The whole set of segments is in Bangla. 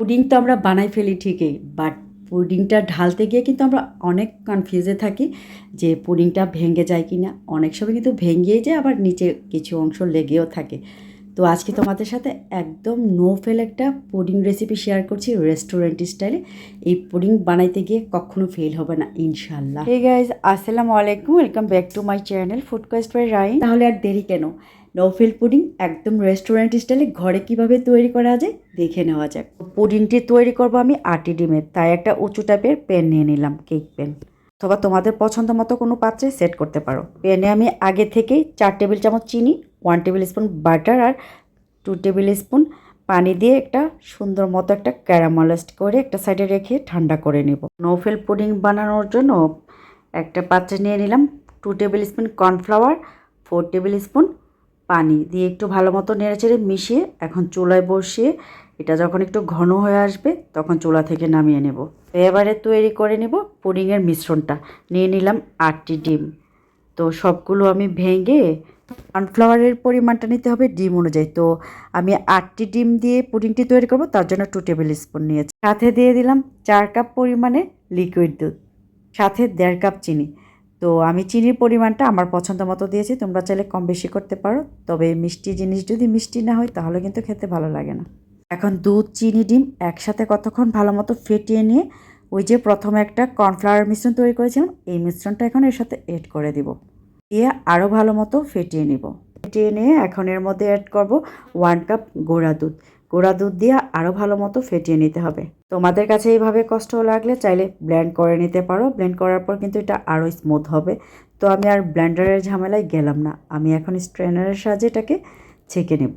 পুডিং তো আমরা বানাই ফেলি ঠিকই বাট পুডিংটা ঢালতে গিয়ে কিন্তু আমরা অনেক কনফিউজে থাকি যে পুডিংটা ভেঙে যায় কি না অনেক সময় কিন্তু ভেঙেই যায় আবার নিচে কিছু অংশ লেগেও থাকে। তো আজকে তোমাদের সাথে একদম নো ফেল একটা পুডিং রেসিপি শেয়ার করছি রেস্টুরেন্ট স্টাইলে এই পুডিং বানাইতে গিয়ে কখনো ফেল হবে না ইনশাল্লাহ হে গাইজ আসসালামু আলাইকুম welcome back to my channel Food Quest by Rai তাহলে আর দেরি কেন? নৌফিল পুডিং একদম রেস্টুরেন্ট স্টাইলে ঘরে কীভাবে তৈরি করা যায়, দেখে নেওয়া যাক। পুডিংটি তৈরি করব আমি আটি ডিমের, তাই একটা উঁচু টাইপের পেন নিয়ে নিলাম কেক পেন অথবা তোমাদের পছন্দ মতো কোনো পাত্রে সেট করতে পারো। পেনে আমি আগে থেকেই চার টেবিল চামচ চিনি ওয়ান টেবিল স্পুন বাটার আর টু টেবিল স্পুন পানি দিয়ে একটা সুন্দর মতো একটা ক্যারামালাইজড করে একটা সাইডে রেখে ঠান্ডা করে নিব। নৌফেল পুডিং বানানোর জন্য একটা পাত্রে নিয়ে নিলাম two tablespoon cornflour four tablespoon পানি দিয়ে একটু ভালো মতো নেড়েচেড়ে মিশিয়ে এখন চুলায় বসিয়ে এটা যখন একটু ঘন হয়ে আসবে তখন চুলা থেকে নামিয়ে নেব। এবারে তৈরি করে নেব পুডিংয়ের মিশ্রণটা। নিয়ে নিলাম আটটি ডিম। তো সবগুলো আমি ভেঙে কর্নফ্লাওয়ারের পরিমাণটা নিতে হবে ডিম অনুযায়ী। তো আমি আটটি ডিম দিয়ে পুডিংটি তৈরি করব, তার জন্য টু টেবিল স্পুন নিয়েছি। সাথে দিয়ে দিলাম চার কাপ পরিমাণে লিকুইড দুধ, সাথে দেড় কাপ চিনি। তো আমি চিনির পরিমাণটা আমার পছন্দ মতো দিয়েছি, তোমরা চাইলে কম বেশি করতে পারো। তবে মিষ্টি জিনিস যদি মিষ্টি না হয়, তাহলে কিন্তু খেতে ভালো লাগে না। এখন দুধ, চিনি, ডিম একসাথে কতক্ষণ ভালো মতো ফেটিয়ে নিয়ে ওই যে প্রথমে একটা কর্নফ্লাওয়ার মিশ্রণ তৈরি করেছিলাম, এই মিশ্রণটা এখন এর সাথে এড করে দিব। দিয়ে আরও ভালো মতো ফেটিয়ে নিব। ফেটিয়ে নিয়ে এখন এর মধ্যে অ্যাড করব ওয়ান কাপ গোড়া দুধ। গোড়া দুধ দিয়ে আরও ভালো মতো ফেটিয়ে নিতে হবে। তোমাদের কাছে এইভাবে কষ্ট লাগলে চাইলে ব্লেন্ড করে নিতে পারো। ব্লেন্ড করার পর কিন্তু এটা আরও স্মুথ হবে। তো আমি আর ব্লেন্ডারের ঝামেলায় গেলাম না। আমি এখন স্ট্রেনারের সাহায্যে এটাকে ছেঁকে নেব।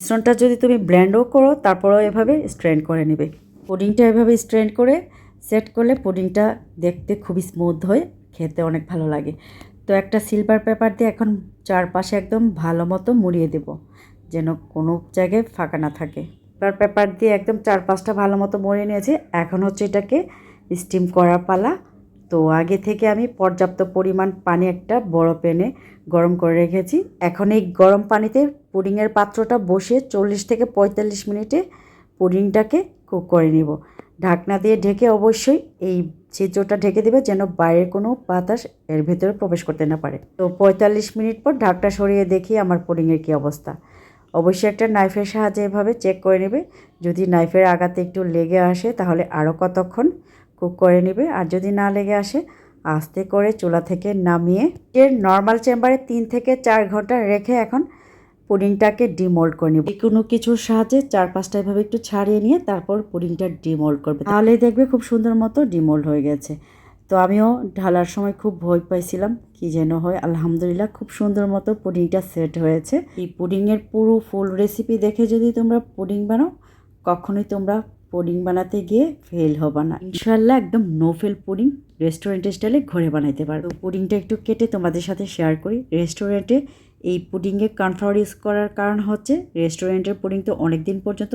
মিশ্রণটা যদি তুমি ব্লেন্ডও করো, তারপরেও এভাবে স্ট্রেন করে নেবে। পুডিংটা এভাবে স্ট্রেন করে সেট করলে পুডিংটা দেখতে খুবই স্মুথ হয়, খেতে অনেক ভালো লাগে। তো একটা সিলভার পেপার দিয়ে এখন চারপাশে একদম ভালো মতো মুড়িয়ে দেব। যেন কোনো জায়গায় ফাঁকা না থাকে। সিলভার পেপার দিয়ে একদম চার পাঁচটা ভালো মতো মুড়িয়ে নিয়েছি। এখন হচ্ছে এটাকে স্টিম করার পালা। তো আগে থেকে আমি পর্যাপ্ত পরিমাণ পানি একটা বড় প্যানে গরম করে রেখেছি। এখন এই গরম পানিতে পুডিংয়ের পাত্রটা বসিয়ে চল্লিশ থেকে পঁয়তাল্লিশ মিনিটে পুডিংটাকে কুক করে নিব। ঢাকনা দিয়ে ঢেকে অবশ্যই এই ছিদ্রটা ঢেকে দেবে যেন বাইরের কোনো বাতাস এর ভেতরে প্রবেশ করতে না পারে। তো পঁয়তাল্লিশ মিনিট পর ঢাকটা সরিয়ে দেখি আমার পুডিংয়ের কী অবস্থা। অবশ্যই একটা নাইফের সাহায্যে এভাবে চেক করে নেবে। যদি নাইফের আগাতে একটু লেগে আসে, তাহলে আরও কতক্ষণ কুক করে নেবে। আর যদি না লেগে আসে, আস্তে করে চুলা থেকে নামিয়ে এর নর্মাল চেম্বারে তিন থেকে চার ঘণ্টা রেখে এখন পুডিংটাকে ডিমোল্ড করে নিব। কোনো কিছুর সাহায্যে চার পাঁচটা এভাবে একটু ছাড়িয়ে নিয়ে তারপর পুডিংটা ডিমোল্ড করবে। তাহলেই দেখবে খুব সুন্দর মতো ডিমোল্ড হয়ে গেছে। তো আমিও ঢালার সময় খুব ভয় পাইছিলাম, কি যেন হয়। আলহামদুলিল্লাহ খুব সুন্দর মতো পুডিংটা সেট হয়েছে। এই পুডিংয়ের পুরো ফুল রেসিপি দেখে যদি তোমরা পুডিং বানাও, কখনোই তোমরা পুডিং বানাতে গিয়ে ফেল হবে না। ইনশাল্লাহ একদম নো ফেল পুডিং রেস্টুরেন্ট স্টাইলে ঘরে বানাইতে পারো। পুডিংটা একটু কেটে তোমাদের সাথে শেয়ার করি। রেস্টুরেন্টে এই পুডিংয়ে কর্নফ্লাওয়ার ইউজ করার কারণ হচ্ছে রেস্টুরেন্টের পুডিং তো অনেক দিন পর্যন্ত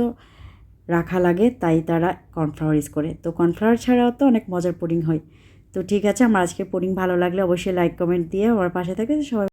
রাখা লাগে, তাই তারা কর্নফ্লাওয়ার ইউজ করে। তো কর্নফ্লাওয়ার ছাড়াও তো অনেক মজার পুডিং হয়। তো ঠিক আছে, আমার আজকে পুডিং ভালো লাগলে অবশ্যই লাইক কমেন্ট দিয়ে আমার পাশে থাকে সবাই